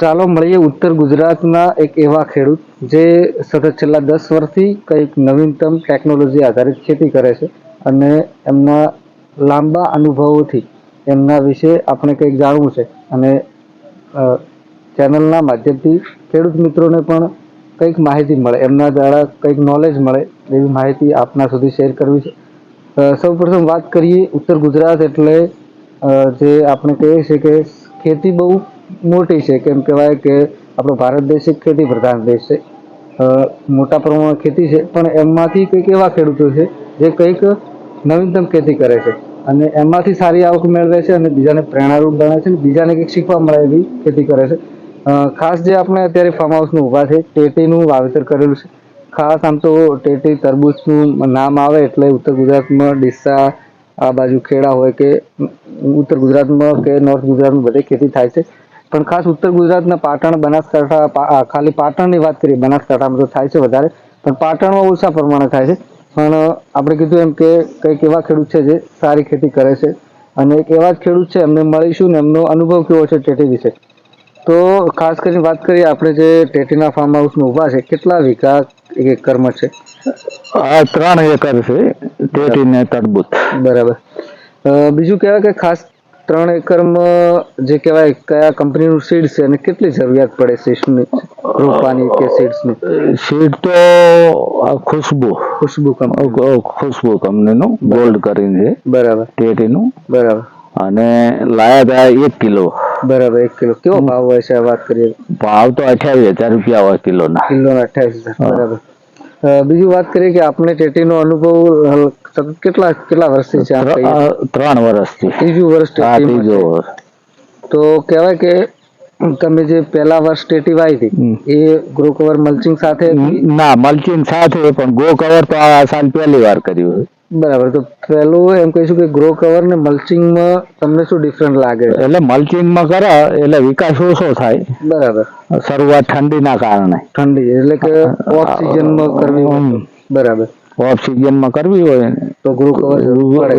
ચાલો મળીએ ઉત્તર ગુજરાતના એક એવા ખેડૂત જે સતત છેલ્લા દસ વર્ષથી કંઈક નવીનતમ ટેકનોલોજી આધારિત ખેતી કરે છે અને એમના લાંબા અનુભવોથી એમના વિશે આપણે કંઈક જાણવું છે અને ચેનલના માધ્યમથી ખેડૂત મિત્રોને પણ કંઈક માહિતી મળે, એમના દ્વારા કંઈક નોલેજ મળે એવી માહિતી આપના સુધી શેર કરવી છે. સૌપ્રથમ વાત કરીએ ઉત્તર ગુજરાત એટલે જે આપણે કહીએ છીએ કે ખેતી બહુ મોટી છે, કેમ કહેવાય કે આપણો ભારત દેશ એક ખેતી પ્રધાન દેશ છે. મોટા પ્રમાણમાં ખેતી છે, પણ એમાંથી કંઈક એવા ખેડૂતો છે, જે કંઈક નવીનતમ ખેતી કરે છે. અને એમાંથી સારી આવક મેળવે છે અને બીજાને પ્રેરણારૂપ બને છે અને બીજાને કંઈક શીખવા મળે એવી ખેતી કરે છે. ખાસ જે આપણે અત્યારે ફાર્મ હાઉસનું ઊભા છે, ટેટીનું વાવેતર કરેલું છે. ખાસ આમ તો ટેટી, તરબૂચનું નામ આવે એટલે ઉત્તર ગુજરાતમાં ડીસા, આ બાજુ ખેડા હોય કે ઉત્તર ગુજરાતમાં કે નોર્થ ગુજરાતમાં બધે ખેતી થાય છે. પણ ખાસ ઉત્તર ગુજરાતના પાટણ બનાસકાંઠા ખાલી પાટણની વાત કરીએ બનાસકાંઠામાં તો થાય છે વધારે પણ પાટણમાં ઓછા પ્રમાણે થાય છે. પણ આપણે કીધું એમ કે કંઈક એવા ખેડૂત છે જે સારી ખેતી કરે છે અને એક એવા જ ખેડૂત છે એમને મળીશું ને એમનો અનુભવ કેવો છે ટેટી વિશે. તો ખાસ કરીને વાત કરીએ આપણે જે ટેટીના ફાર્મ હાઉસમાં ઊભા છે કેટલા વીઘા એક એકરમાં છે? આ ત્રણ એકર છે ટેટી ને તરબૂચ બરાબર બીજું કહેવાય કે ખાસ ત્રણ એકરમાં જે કહેવાય કયા કંપનીનું સીડ છે અને કેટલી જરૂરિયાત પડે સીડ્સની રોપવાની કે સીડ્સની સીડ તો ખુશ્બુ. ખુશ્બુ કંપની ખુશ્બુ કંપનીનું ગોલ્ડ કરીને છે બરાબર. ટેટીનું બરાબર. અને લાયા હતા એક કિલો. બરાબર એક કિલો. કેવો ભાવ હોય છે વાત કરીએ? ભાવ તો અઠ્યાવીસ હજાર રૂપિયા હોય કિલોના. કિલોના અઠ્યાવીસ હજાર. બરાબર. બીજી વાત કરીએ કે આપણે ટેટીનો અનુભવ સતત કેટલા કેટલા વર્ષથી છે ત્રણ વર્ષથી. ત્રીજું વર્ષ ત્રીજો તો કહેવાય કે તમે જે પહેલા વર્ષ ટેટી વાવી હતી એ ગ્રો કવર મલ્ચિંગ સાથે ના મલ્ચિંગ સાથે પણ ગ્રો કવર તો આ સાલ પહેલી વાર કર્યું બરાબર તો પહેલું એમ કહીશું કે ગ્રો કવર ને મલ્ચિંગમાં તમને શું ડિફરન્ટ લાગે? એટલે મલ્ચિંગમાં કરે એટલે વિકાસ ઓછો થાય. બરાબર. શરૂઆત ઠંડીના કારણે. ઠંડી એટલે કે ઓફ સિઝનમાં કરવી. બરાબર. ઓફ સિઝનમાં કરવી હોય તો કવર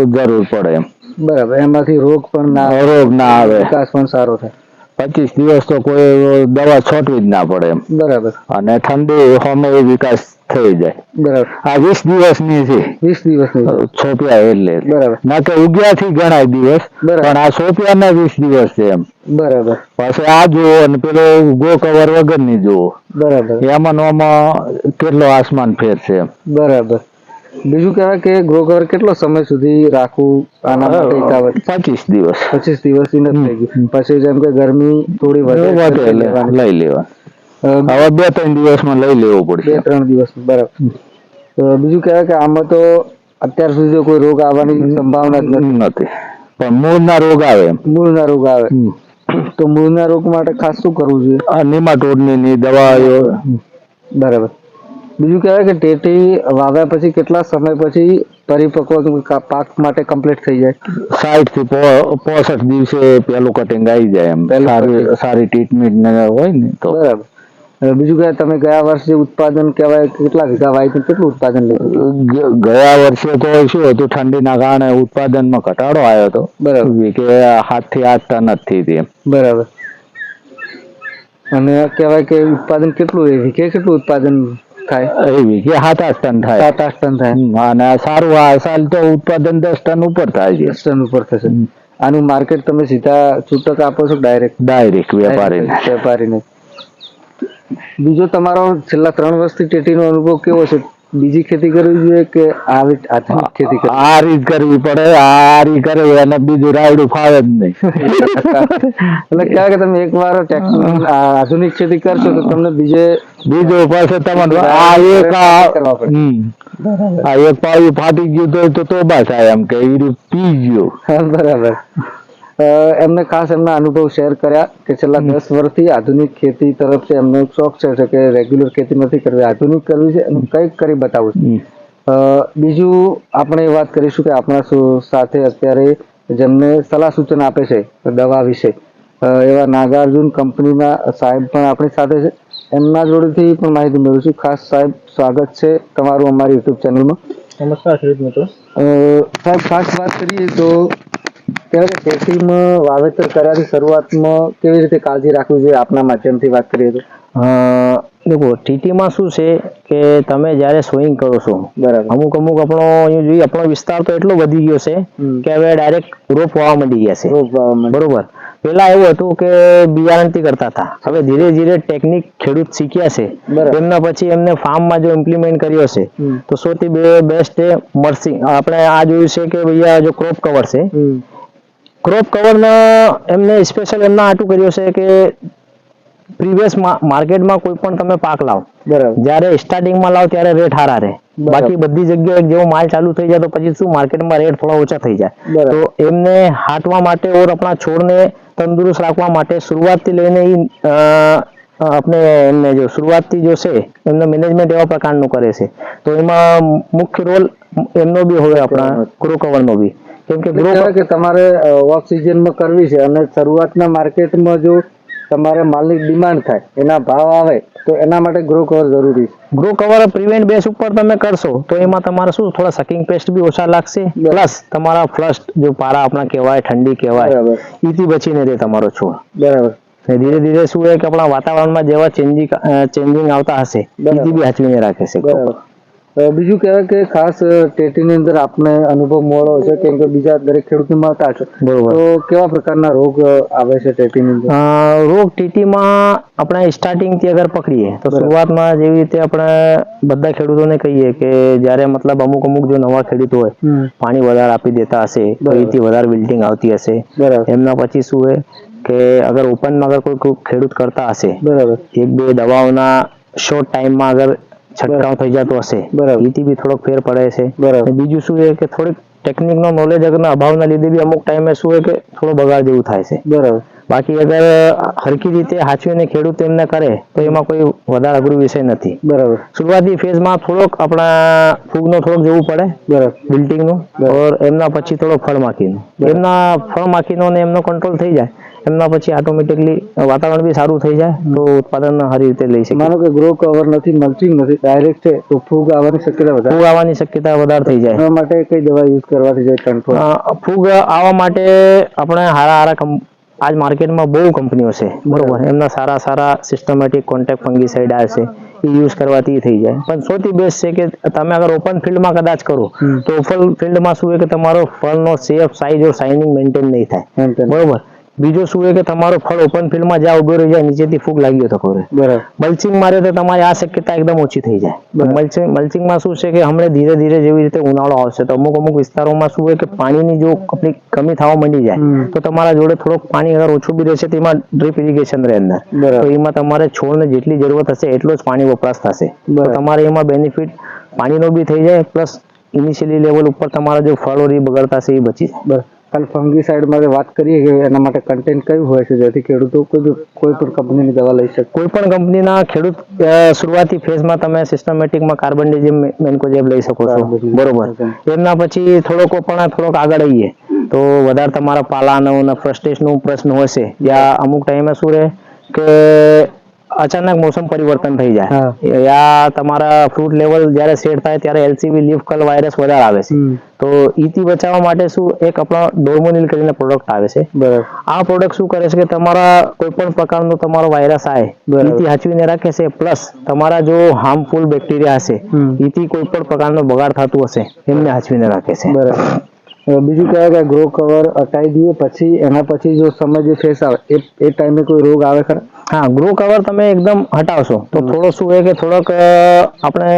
જરૂર પડે. એમ. બરાબર એમાંથી રોગ પણ ના રોગ ના આવે. વિકાસ પણ સારો થાય. પચીસ દિવસ તો કોઈ દવા છોટવી જ ના પડે એમ. બરાબર. અને ઠંડી હોમે વિકાસ થઈ જાય. બરાબર. આ વીસ દિવસની છે. વીસ દિવસની. છોપિયા એટલે. બરાબર. ના કે ઉગ્યાથી ગણાય દિવસ બરાબર. પણ આ છોપિયા ના વીસ દિવસ છે એમ. બરાબર. પછી આ જુઓ અને પેલો ગો કવર વગરની જુઓ. બરાબર. એમાં કેટલો આસમાન ફેર છે એમ. બરાબર. બીજું કહેવાય કે ગ્રો કવર કેટલો સમય સુધી રાખવું આના માટે હિતાવત પચીસ દિવસ. પચીસ દિવસથી નથી થઈ ગયું પછી જેમ કે ગરમી થોડી વધે. લઈ લેવા. હવે બે ત્રણ દિવસમાં લઈ લેવું બે પડશે. ત્રણ દિવસ બરાબર. બીજું કહેવાય કે આમાં તો અત્યાર સુધી તો કોઈ રોગ આવવાની સંભાવના જ નથી. નથી. પણ મૂળના રોગ આવે મૂળના રોગ આવે. તો તો મૂળના રોગ માટે ખાસ શું કરવું જોઈએ? નિમાટોડની ની દવાઓ. બરાબર. બીજું કહેવાય કે ટેટી વાવ્યા પછી કેટલા સમય પછી પરિપક્વ પાક માટે કમ્પ્લીટ થઈ જાય? સાઠથી પોસઠ દિવસે પેલું કટિંગ આવી જાય એમ. પહેલું સારી સારી ટ્રીટમેન્ટ ને હોય ને તો. બરાબર. બીજું કહેવાય તમે ગયા વર્ષે ઉત્પાદન કહેવાય કેટલા વીઘા વાવી કેટલું ઉત્પાદન લીધું? ગયા વર્ષે તો શું હતું ઠંડીના કારણે ઉત્પાદનમાં ઘટાડો આવ્યો હતો. બરાબર. કે સાતથી આઠ ટન જ થઈ હતી એમ. બરાબર. અને કહેવાય કે ઉત્પાદન કેટલું એ વીઘે કેટલું ઉત્પાદન થાય એ વીઘે સાત આઠ ટન થાય સાત આઠ ટન થાય અને સારું આ સાલ તો ઉત્પાદન દસ ટન ઉપર થાય છે દસ ટન ઉપર થશે આનું માર્કેટ તમે સીધા છૂટક આપો છો ડાયરેક્ટ ડાયરેક્ટ વેપારીને વેપારીને બીજો તમારો છેલ્લા ત્રણ વર્ષથી ટેટીનો અનુભવ કેવો છે બીજી ખેતી કરવી જોઈએ કે આવી આધુનિક ખેતી કરવી? આ રીત કરવી પડે આ રીત કરે અને બીજું રાયડું ફાવે જ નહીં. એટલે કહેવાય કે તમે એકવાર આધુનિક ખેતી કરશો તો તમને બીજે બીજો પાસે તમને આ એક આ. આ એક પાયું ફાટી ગયું તો તો બસ થાય એમ કે એ પી ગયું. બરાબર. એમને ખાસ એમના અનુભવ શેર કર્યા કે છેલ્લા દસ વર્ષથી આધુનિક ખેતી તરફ છે. એમનો એક શોખ છે કે રેગ્યુલર ખેતી નથી કરવી આધુનિક કરવી છે અને કંઈક કરી બતાવું છે. બીજું આપણે વાત કરીશું કે આપણા સાથે અત્યારે જેમને સલાહ સૂચન આપે છે દવા વિશે એવા નાગાર્જુન કંપનીના સાહેબ પણ આપણી સાથે છે. એમના જોડેથી પણ માહિતી મેળવીશું ખાસ સાહેબ સ્વાગત છે તમારું અમારી યુટ્યુબ ચેનલમાં. નમસ્કાર ખેડૂત મિત્રો. સાહેબ ખાસ વાત કરીએ તો ત્યારે ખેતીમાં વાવેતર કર્યાથી શરૂઆતમાં કેવી રીતે કાળજી રાખવી જોઈએ આપના માધ્યમથી વાત કરીએ તો? દેખો ટીટીમાં શું છે કે તમે જ્યારે સોઈંગ કરો છો બરાબર. અમુક અમુક આપણો અહીંયા જોઈએ આપણો વિસ્તાર તો એટલો વધી ગયો છે કે હવે ડાયરેક્ટ રોપ વાવા માંડી ગયા છે. બરોબર. પેલા એવું હતું કે બિયારણથી કરતા હતા. હવે ધીરે ધીરે ટેકનિક ખેડૂત શીખ્યા છે. એમના પછી એમને ફાર્મમાં જો ઇમ્પ્લિમેન્ટ કર્યો છે તો સૌથી બે બેસ્ટ એ મર્સી આપણે આ જોયું છે કે ભૈયા જો ક્રોપ કવર છે. ક્રોપ કવરનો એમને સ્પેશિયલ એમના આટું કર્યું છે કે પ્રીવિયસ માર્કેટમાં કોઈ પણ તમે પાક લાવો. બરાબર. જ્યારે સ્ટાર્ટિંગમાં લાવો ત્યારે રેટ હારા રહે. બાકી બધી જગ્યાએ જેવો માલ ચાલુ થઈ જાય તો પછી શું માર્કેટમાં રેટ થોડા ઓછા થઈ જાય. તો એમને હાટવા માટે ઓર આપણા છોડને તંદુરસ્ત રાખવા માટે શરૂઆતથી લઈને અ, આપણે એમને જો શરૂઆતથી જો છે એમનો મેનેજમેન્ટ એવા પ્રકારનું કરે છે. તો એમાં મુખ્ય રોલ એમનો બી હોય આપણા ક્રો કવરનો બી. કેમ કે ગ્રો કે તમારે ઓફ સિઝનમાં કરવી છે અને શરૂઆતના માર્કેટમાં જો તમારે માલની ડિમાન્ડ થાય એના ભાવ આવે તો એના માટે ગ્રો કવર જરૂરી છે. ગ્રો કવર પ્રિવેન્ટ બેસ ઉપર તમે કરશો તો એમાં તમારે શું થોડા સકિંગ પેસ્ટ બી ઓછા લાગશે. પ્લસ તમારા ફ્લસ્ટ જો પારા આપણા કહેવાય ઠંડી કહેવાય ઈથી બચીને રહે તમારો છોડ બરાબર. ધીરે ધીરે શું છે કે આપણા વાતાવરણમાં જેવા ચેન્જિંગ ચેન્જિંગ આવતા હશે. ઈથી બી હાચવીને રાખે છે બરાબર. બીજું કહેવાય કે ખાસ ટેટીની અંદર આપને અનુભવ મળ્યો છે કેમ કે બીજા દરેક ખેડૂતને મળતા છે બરોબર. તો કેવા પ્રકારના રોગ આવે છે ટેટીની અંદર? રોગ ટીટીમાં આપણે સ્ટાર્ટિંગથી અગર પકડીએ તો. શરૂઆતમાં જેવી રીતે આપણે બધા ખેડૂતોને કહીએ કે જ્યારે મતલબ અમુક અમુક જો નવા ખેડૂત હોય પાણી વધારે આપી દેતા હશે એથી વધારે બિલ્ડિંગ આવતી હશે. બરાબર. એમના પછી શું હોય કે અગર ઓપનમાં અગર કોઈ કોઈ ખેડૂત કરતા હશે બરાબર. એક બે દવાઓના શોર્ટ ટાઈમમાં અગર છંટકાવ થઈ જતો હશે. બરાબર. એથી બી થોડોક ફેર પડે છે. બરાબર. બીજું શું છે કે થોડીક ટેકનિકનો નોલેજ અગરના અભાવના લીધે બી અમુક ટાઈમે શું હોય કે થોડો બગાડ જેવું થાય છે. બરાબર. બાકી અગર હરખી રીતે હાચવીને ખેડૂત એમને કરે તો એમાં કોઈ વધારે અઘરું વિષય નથી. બરાબર. શરૂઆતી ફેઝમાં થોડોક આપણા ફૂગનો થોડોક જવું પડે બરાબર. બિલ્ડિંગનું ઓર એમના પછી થોડોક ફળ માખીનું. એમના ફળ માખીનો ને એમનો કંટ્રોલ થઈ જાય. એમના પછી ઓટોમેટિકલી વાતાવરણ બી સારું થઈ જાય તો ઉત્પાદન સારી રીતે લઈ શકે માનો કે ગ્રો કવર નથી મલ્ચિંગ નથી ડાયરેક્ટ છે તો ફૂગ આવવાની શક્યતા વધારે. ફૂગ આવવાની શક્યતા વધારે થઈ જાય. એના માટે કઈ દવા યુઝ કરવાથી જાય કંટ્રોલ ફૂગ આવવા માટે આપણે હારા હારા આજ માર્કેટમાં બહુ કંપનીઓ છે બરોબર. એમના સારા સારા સિસ્ટમેટિક કોન્ટેક્ટ ફંગીસાઇડ આવે છે એ યુઝ કરવાથી થઈ જાય. પણ સૌથી બેસ્ટ છે કે તમે અગર ઓપન ફિલ્ડમાં કદાચ કરો તો ઓપન ફિલ્ડમાં શું છે કે તમારો ફળનો shape size or shining maintain નહીં થાય. બરોબર. બીજું શું એ કે તમારો ફળ ઓપન ફિલ્ડમાં જ્યાં ઊભો રહી જાય નીચેથી ફૂગ લાગ્યો તો ખબર બરાબર. મલ્ચિંગ મારે તો તમારી આ શક્યતા એકદમ ઓછી થઈ જાય. મલ્ચિંગ મલ્ચિંગમાં શું છે કે હમણાં ધીરે ધીરે જેવી રીતે ઉનાળો આવશે તો અમુક અમુક વિસ્તારોમાં શું હોય કે પાણીની જો કપની કમી થવા માંડી જાય તો તમારા જોડે થોડોક પાણી અગર ઓછું બી રહેશે તેમાં ડ્રીપ ઇરિગેશન રહે અંદર. તો એમાં તમારે છોડને જેટલી જરૂરત હશે એટલો જ પાણી વપરાશ થશે. તો તમારે એમાં બેનિફિટ પાણીનો બી થઈ જાય પ્લસ ઇનિશિયલી લેવલ ઉપર તમારા જો ફળ બગડતા છે એ બચી જાય. બરાબર અને ફંગી સાઈડ માટે વાત કરીએ કે એના માટે કન્ટેન્ટ કયું હોય છે? જેથી ખેડૂતો કોઈ પણ કંપનીની દવા લઈ શકે. કોઈ પણ કંપનીના ખેડૂત શરૂઆતી ફેઝમાં તમે સિસ્ટમેટિકમાં કાર્બન મેન્કોજેબ લઈ શકો છો. બરોબર. એમના પછી થોડોક પણ થોડોક આગળ આવીએ. તો વધારે તમારા પાલાનો અને ફ્રસ્ટ્રેશનનો પ્રશ્ન હશે યા અમુક ટાઈમે શું રહે કે અચાનક મોસમ પરિવર્તન થઈ જાય. યા તમારા ફ્રૂટ લેવલ જ્યારે સેટ થાય ત્યારે એલસીબી લીફ કલ વાયરસ વધારે આવે છે. તો ઈથી બચાવવા માટે શું એક આપણો ડોર્મોનિલ કરીને પ્રોડક્ટ આવે છે. આ પ્રોડક્ટ શું કરે છે કે તમારા કોઈ પણ પ્રકારનો તમારો વાયરસ આવે. એથી હાચવીને રાખે છે. પ્લસ તમારા જો હાર્મફુલ બેક્ટેરિયા હશે ઈથી કોઈ પણ પ્રકારનો બગાડ થતું હશે એમને હાચવીને રાખે છે. બરાબર. બીજું કહેવાય કે ગ્રો કવર હટાવી દઈએ પછી એના પછી જો સમય જે ફેસ આવે એ એ ટાઈમે કોઈ રોગ આવે ખરા? હા ગ્રો કવર તમે એકદમ હટાવશો તો થોડો શું હોય કે થોડોક આપણે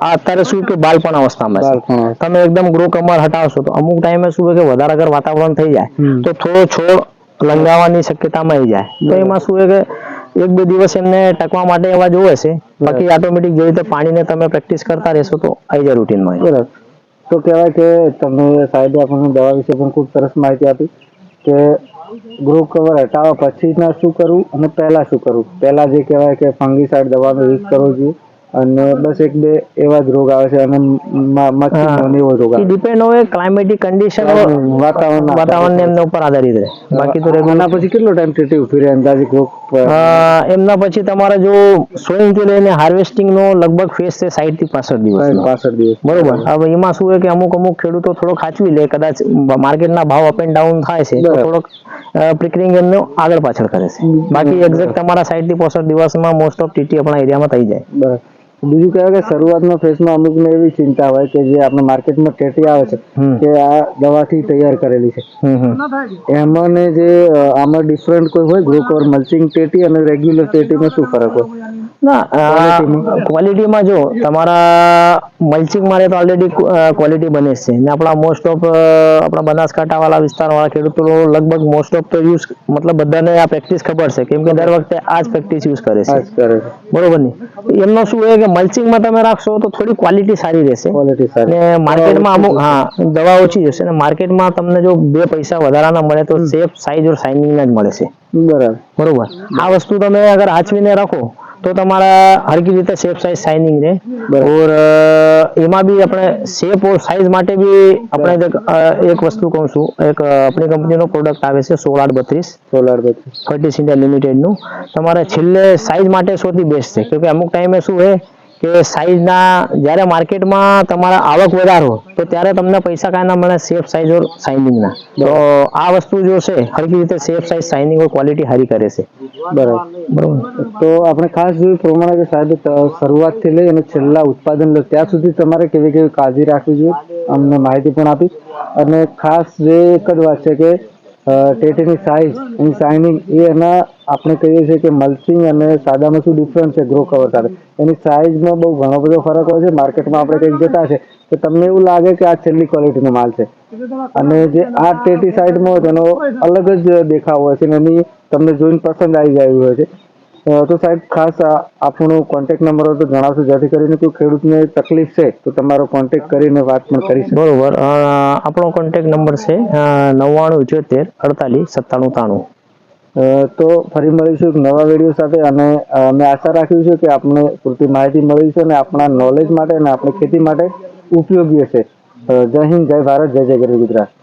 આ અત્યારે શું કે બાળપણ અવસ્થામાં તમે એકદમ ગ્રો કવર હટાવશો તો અમુક ટાઈમે શું હોય કે વધારે અગર વાતાવરણ થઈ જાય તો થોડો છોડ લંગાવાની શક્યતામાં આવી જાય. તો એમાં શું હોય કે એક બે દિવસ એમને ટકવા માટે એવા જોવે છે બાકી ઓટોમેટિક જેવી રીતે પાણીને તમે પ્રેક્ટિસ કરતા રહેશો તો આવી જાય રૂટીનમાં બરાબર. તો કહેવાય કે તમે સાહેબે આપણને દવા વિશે પણ ખૂબ સરસ માહિતી આપી કે ગ્રો કવર હટાવવા પછીના શું કરવું અને પહેલાં શું કરવું? પહેલાં જે કહેવાય કે ફંગીસાઇડ દવાનો યુઝ કરવો જોઈએ. અને બસ એક બે એવા જ રોગ આવે છે અને મ- મચ્છરનો એવો રોગ આવે. ડિપેન્ડ હોય ક્લાઇમેટિક કન્ડિશન વાતાવરણ વાતાવરણ એમના ઉપર આધારિત રહે. બાકી તો એના પછી કેટલો ટાઈમ ટેટી ઊભી રહે અંદાજે રોગ એમના પછી તમારે જો સોઈંગથી લઈને હાર્વેસ્ટિંગ નો લગભગ ફેસ છે સાઈઠથી પાસઠ દિવસ પાસઠ દિવસ. બરોબર. હવે એમાં શું હોય કે અમુક અમુક ખેડૂતો થોડો ખાચવી લે કદાચ માર્કેટના ભાવ અપ એન્ડ ડાઉન થાય છે. થોડોક પ્રિકરિંગ એમનો આગળ પાછળ કરે છે. બાકી એક્ઝેક્ટ તમારા સાઈઠથી પોસઠ દિવસમાં મોસ્ટ ઓફ ટીટી આપણા એરિયામાં થઈ જાય. બરાબર. બીજું કહેવાય કે શરૂઆતના ફેઝમાં અમુકને એવી ચિંતા હોય કે જે આપણે માર્કેટમાં ટેટી આવે છે કે આ દવાથી તૈયાર કરેલી છે. એમાં ને જે આમાં ડિફરન્ટ કોઈ હોય ગ્રો કવર મલ્ચિંગ ટેટી અને રેગ્યુલર ટેટીમાં શું ફરક હોય? ના ક્વોલિટીમાં જો તમારા મલ્ચિંગ મારે તો ઓલરેડી ક્વોલિટી બને છે. ને આપણા મોસ્ટ ઓફ આપણા બનાસકાંઠા વાળા વિસ્તારવાળા ખેડૂતો લગભગ મોસ્ટ ઓફ તો યુઝ મતલબ બધાને આ પ્રેક્ટિસ ખબર છે. કેમ કે દર વખતે આ જ પ્રેક્ટિસ યુઝ કરે છે. બરોબર ને? એમનો શું એ કે મલ્ચિંગમાં તમે રાખશો તો થોડી ક્વોલિટી સારી રહેશે. ક્વોલિટી સારી. ને માર્કેટમાં અમુક હા દવા ઓછી જશે. ને માર્કેટમાં તમને જો બે પૈસા વધારાના મળે તો સેફ સાઈઝ ઓર શાઇનિંગ જ મળે છે. બરાબર. બરોબર. આ વસ્તુ તમે અગર આચવીને રાખો તો તમારા હરકી રીતે શેપ સાઇઝ શાઇનિંગ રહે. ઓર એમાં બી આપણે શેપ ઓર સાઇઝ માટે બી આપણે એક, વસ્તુ કહું છું. એક આપણી કંપનીનો પ્રોડક્ટ આવે છે સોળ આઠ બત્રીસ. સોલાર બત્રીસ. ફર્ટિસ ઇન્ડિયા લિમિટેડનું તમારે છેલ્લે સાઇઝ માટે સૌથી બેસ્ટ છે. કેમકે અમુક ટાઈમે શું છે કે સાઈઝના જ્યારે માર્કેટમાં તમારા આવક વધારો તો ત્યારે તમને પૈસા કાંઈ ના મળે સેફ સાઇઝ ઓર શાઇનિંગના તો આ વસ્તુ જો છે હરકી રીતે shape size shining or quality સારી કરે છે. બરાબર. બરાબર. તો આપણે ખાસ જોયું પ્રમાણે કે સાહેબ શરૂઆતથી લઈ અને છેલ્લા ઉત્પાદન લો ત્યાં સુધી તમારે કેવી કેવી કાળજી રાખવી જોઈએ? અમને માહિતી પણ આપી. અને ખાસ જે એક જ વાત છે કે ટેટીની સાઇઝ એની શાઇનિંગ એ એના આપણે કહીએ છીએ કે મલ્ચિંગ અને સાદામાં શું ડિફરન્સ છે ગ્રો કવર સાથે? એની સાઇઝમાં બહુ ઘણો બધો ફરક હોય છે. માર્કેટમાં આપણે કંઈક જતા છે તો તમને એવું લાગે કે આ છેલ્લી ક્વોલિટીનો માલ છે. અને જે આ ટેટી સાઈડમાં હોય, તેનો અલગ જ દેખાવ હોય છે એની તમને જોઈને પસંદ આવી જાય હોય છે. તો સાહેબ, ખાસ આપણો કોન્ટેક નંબર હોય તો જણાવશો, જેથી કરીને કોઈ ખેડૂતને તકલીફ છે, તો તમારો કોન્ટેક કરીને વાત પણ કરી બરોબર. આપણો કોન્ટેક્ટ નંબર છે નવ્વાણું ઇઠ્યોતેર અડતાલીસ, સત્તાણું, ત્રાણું. તો ફરી મળીશું એક નવા વીડિયો સાથે અને અમે આશા રાખ્યું છે કે આપને પૂરતી માહિતી મળી છે અને આપણા નોલેજ માટે અને આપણી ખેતી માટે ઉપયોગી હશે. જય હિન્દ, જય ભારત, જય જય ગરવી ગુજરાત.